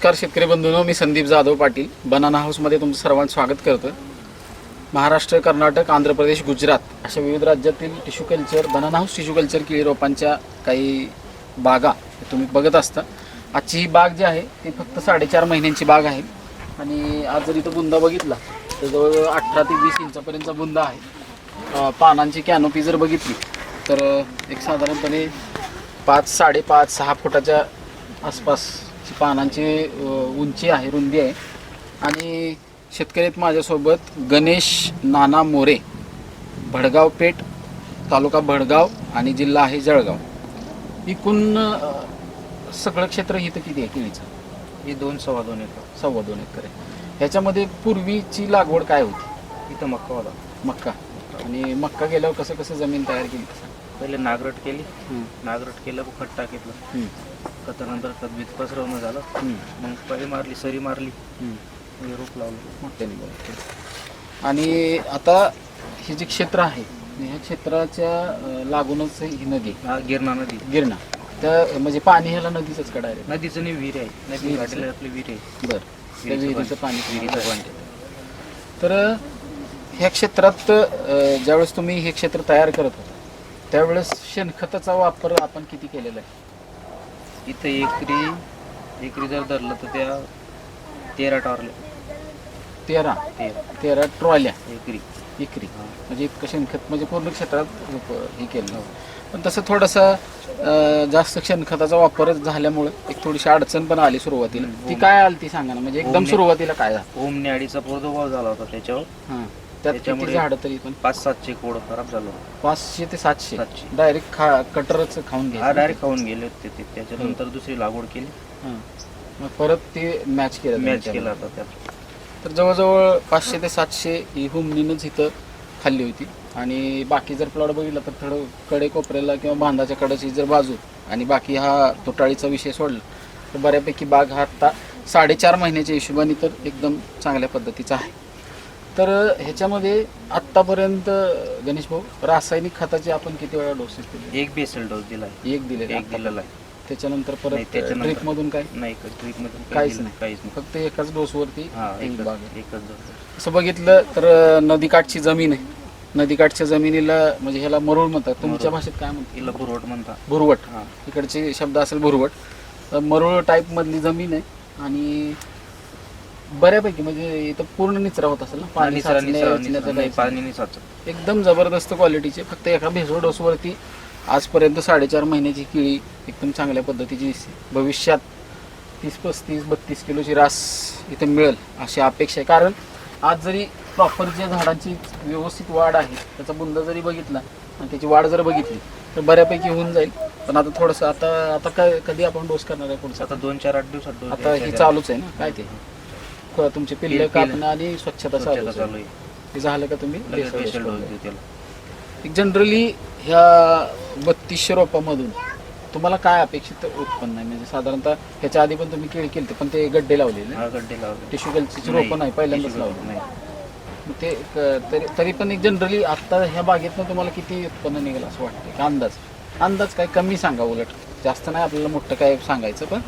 नमस्कार शेतकरी बंधूंनो. मी संदीप जाधव पाटील. बनाना हाऊसमध्ये तुमचं सर्वांचं स्वागत करतो महाराष्ट्र कर्नाटक आंध्र प्रदेश गुजरात अशा विविध राज्यातील tissue culture banana house tissue culture केळी रोपांच्या काही बागा तुम्ही बघत असता. आजची ही बाग जी आहे ती फक्त साडेचार महिन्यांची बाग आहे. आणि आज जर इथं बुंदा बघितला तर जवळजवळ अठरा ते वीस इंचापर्यंतचा बुंदा आहे. पानांची कॅनोपी जर बघितली तर एक साधारणपणे पाच साडेपाच सहा फुटाच्या आसपास पानांची उंची आहे रुंदी आहे. आणि शेतकरी माझ्यासोबत गणेश नाना मोरे भडगाव पेठ तालुका भडगाव आणि जिल्हा आहे जळगाव. एकूण सगळं क्षेत्र इथं किती आहे केळीचं? ही दोन सव्वा दोन एकर. सव्वा दोन एकर आहे. ह्याच्यामध्ये पूर्वीची लागवड काय होती? इथं मक्का होता मक्का. आणि मक्का गेल्यावर कसं कसं जमीन तयार केली? पहिले नागरट केली. नागरट केलं खत टाकीतलं. खतानंतर खत बीत पसरवणं झालं. मग पळी मारली सरी मारली. रोप लावलं. आणि आता हे जे क्षेत्र आहे ह्या क्षेत्राच्या अं, लागूनच ही नदी. हा गिरणा नदी. गिरणा. त्या म्हणजे पाणी ह्याला नदीचंच का डायरेक्ट नदीचं नाही विहीर आहे. नदी विहीर आपली विहीर आहे. बरं. त्या विहिरीचं विहिरीचं पाणी. विहिरीचं पाणी. तर ह्या क्षेत्रात अं, ज्यावेळेस तुम्ही हे क्षेत्र तयार करत होता त्यावेळेस शेणखताचा वापर आपण किती केलेला आहे? इथं एकरी एकरी जर धरलं तर त्या तेरा टावरल्या तेरा? तेरा. तेरा ट्रॉल्या? एकरी. एकरी. म्हणजे इतकं शेणखत म्हणजे पूर्ण क्षेत्रात हे केलं. पण तसं थोडंसं अं, जास्त शेणखताचा वापर झाल्यामुळे एक थोडीशी अडचण पण आली सुरुवातीला. ती हो. काय आली ती सांगा ना. म्हणजे एकदम सुरुवातीला काय झालं? ओमने अडीचा प्रादुर्भाव झाला होता त्याच्यावर. हां. त्यात किती त्याच्यामुळे- झाडं तरी पण? पाच सातशे कोड खराब झालं. पाचशे ते सातशे? सातशे. डायरेक्ट खा कटरच खाऊन हा डायरेक्ट खाऊन गेले होते ते. त्याच्यानंतर दुसरी लागवड केली. हां. मग परत ते मॅच केलं मॅच केला. होता त्यात. तर जवळजवळ पाचशे ते सातशे ही हुमणीनंच इथं खाल्ली होती. आणि बाकी जर प्लॉट बघितला तर थोडं कडे कोपऱ्याला किंवा बांधाच्या कडेची जर बाजू आणि बाकी हा तुटाळीचा विषय सोडला तर बऱ्यापैकी बाग हा आत्ता साडेचार महिन्याच्या हिशोबाने तर एकदम चांगल्या पद्धतीचा आहे. तर ह्याच्यामध्ये आत्तापर्यंत गणेश भाऊ रासायनिक खताचे आपण किती वेळा डोसेस दिले? एक बेसल डोस दिलाय एक दिलेला एक दिलेला आहे. त्याच्यानंतर नाही, परत त्याच्यानंतर- ड्रिप मधून काय? नाही ट्रीटमध्ये काहीच दिलं- नाही. काहीच नाही. फक्त एकाच डोसवरती हा एक एकच बाग आहे. एकच डोस असं बघितलं तर नदीकाठची जमीन आहे. नदीकाठच्या जमिनीला म्हणजे ह्याला मरुळ म्हणतात. तुमच्या. भाषेत काय म्हणतात? तिला बुरवट म्हणता भुरवट हा. इकडचे शब्द असेल भुरवट तर मरुळ टाईप मधली जमीन आहे आणि बऱ्यापैकी म्हणजे इथं पूर्ण निचरा होत असेल ना? पाणी निचरा- निचरा- निचरा- नाही, पाणी नाही साचत. एकदम जबरदस्त क्वालिटीचे फक्त एका भेसळ डोसवरती आजपर्यंत साडेचार महिन्याची किळी एकदम चांगल्या पद्धतीची दिसते. भविष्यात तीस पस्तीस बत्तीस किलोची रास इथं मिळेल अशी अपेक्षा आहे. कारण आज जरी प्रॉपर ज्या झाडांची व्यवस्थित वाढ आहे त्याचा बुंद जरी बघितला आणि त्याची वाढ जर बघितली तर बऱ्यापैकी होऊन जाईल. पण आता थोडंसं आता आता काय कधी आपण डोस करणार आहे पुढचा? आता दोन चार आठ दिवसात डोस आता द्यायचा हे आहे. चालूच आहे ना? काय ते? क- तुमचे पिल्ले. कापणं आणि स्वच्छता स्वच्छता चालू चालू आहे. ते झालं का तुम्ही? लगेच बेसल डोस. देऊ त्याला जनरली ह्या बत्तीसशे रोपामधून तुम्हाला काय अपेक्षित उत्पन्न आहे? म्हणजे साधारणतः ह्याच्या आधी पण तुम्ही केळी केली पण ते गड्डे लावलेले हा गड्डे लावले. टिश्यू कल्चरची रोपं नाही पहिल्यांदाच लावले. नाही. मग ते क- तरी तरी पण एक जनरली आता ह्या बागेतनं तुम्हाला किती उत्पन्न निघेल असं वाटतं? का अंदाज. अंदाज काय कमी सांगा उलट. जास्त नाही आपल्याला मोठं काय सांगायचं पण.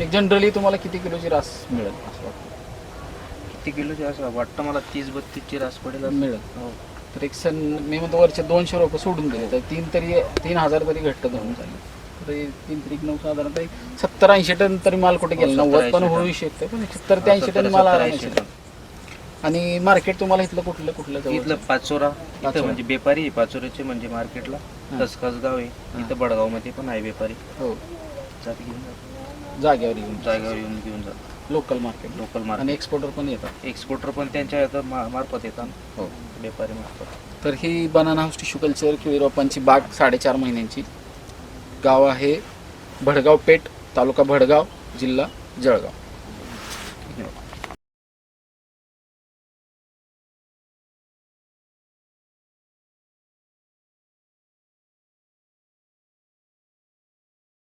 एक जनरली तुम्हाला किती किलोची रास मिळेल असं वाटतं? किती किलोची असं वाटतं मला तीस बत्तीसची रास पडेल असं. मिळेल हो. तर एक सण मी म्हणतो वरचे दोनशे रुपये सोडून दिले तर तीन तरी तीन हजार तरी घट्ट धरून झाले तर हे तीन तरी नऊ साधारणतः सत्तर ऐंशी टन तरी माल कुठे हो, गेला 70, नव्वद पण 80 होऊ टन. शकतं पण सत्तर ते ऐंशी टन सत्तर- माल सत्तर- ऐंशी शकतो आणि मार्केट तुम्हाला इथलं कुठलं कुठलं? इथलं पाचोरा पाचोरा. इथं म्हणजे बेपारी आहे पाचोऱ्याचे म्हणजे मार्केटला हा. कसकस गाव आहे इथं बडगावमध्ये पण आहे बेपारी हो जात घेऊन जात जागेवर येऊन जागेवर येऊन घेऊन जात लोकल मार्केट लोकल आणि मार्केट एक्सपोर्टर पण येतात. एक्सपोर्टर पण त्यांच्या याचं मा- मार्फत येतात. हो. बेपारी मार्फत. तर ही बनाना हाऊस टिश्यू कल्चर केळी रोपांची बाग साडेचार महिन्यांची. गाव आहे भडगाव पेठ तालुका भडगाव जिल्हा जळगाव.